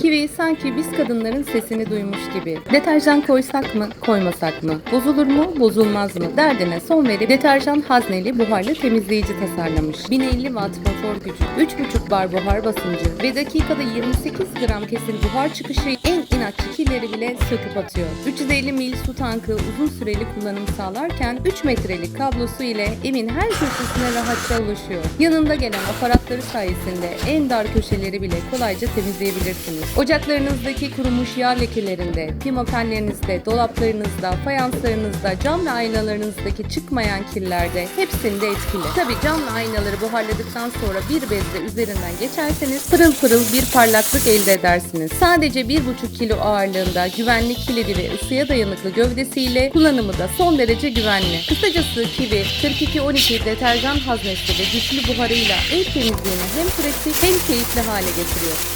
Kiwi sanki biz kadınların sesini duymuş gibi. Deterjan koysak mı, koymasak mı? Bozulur mu, bozulmaz mı? Derdine son verip deterjan hazneli buharlı temizleyici tasarlamış. 1050 watt motor gücü, 3,5 bar buhar basıncı ve dakikada 28 gram kesin buhar çıkışı en inatçı bile söküp atıyor. 350 mil su tankı uzun süreli kullanım sağlarken 3 metrelik kablosu ile evin her köşesine rahatça ulaşıyor. Yanında gelen aparatları sayesinde en dar köşeleri bile kolayca temizleyebilirsiniz. Ocaklarınızdaki kurumuş yağ lekelerinde, pimapenlerinizde, dolaplarınızda, fayanslarınızda, cam ve aynalarınızdaki çıkmayan kirlerde hepsinde etkili. Tabi cam ve aynaları buharladıktan sonra bir bezle üzerinden geçerseniz pırıl pırıl bir parlaklık elde edersiniz. Sadece 1,5 kilo ağırlığında güvenlik kilidi ve ısıya dayanıklı gövdesiyle kullanımı da son derece güvenli. Kısacası Kiwi 4212 deterjan haznesi ve güçlü buharıyla ev temizliğini hem pratik hem keyifli hale getiriyor.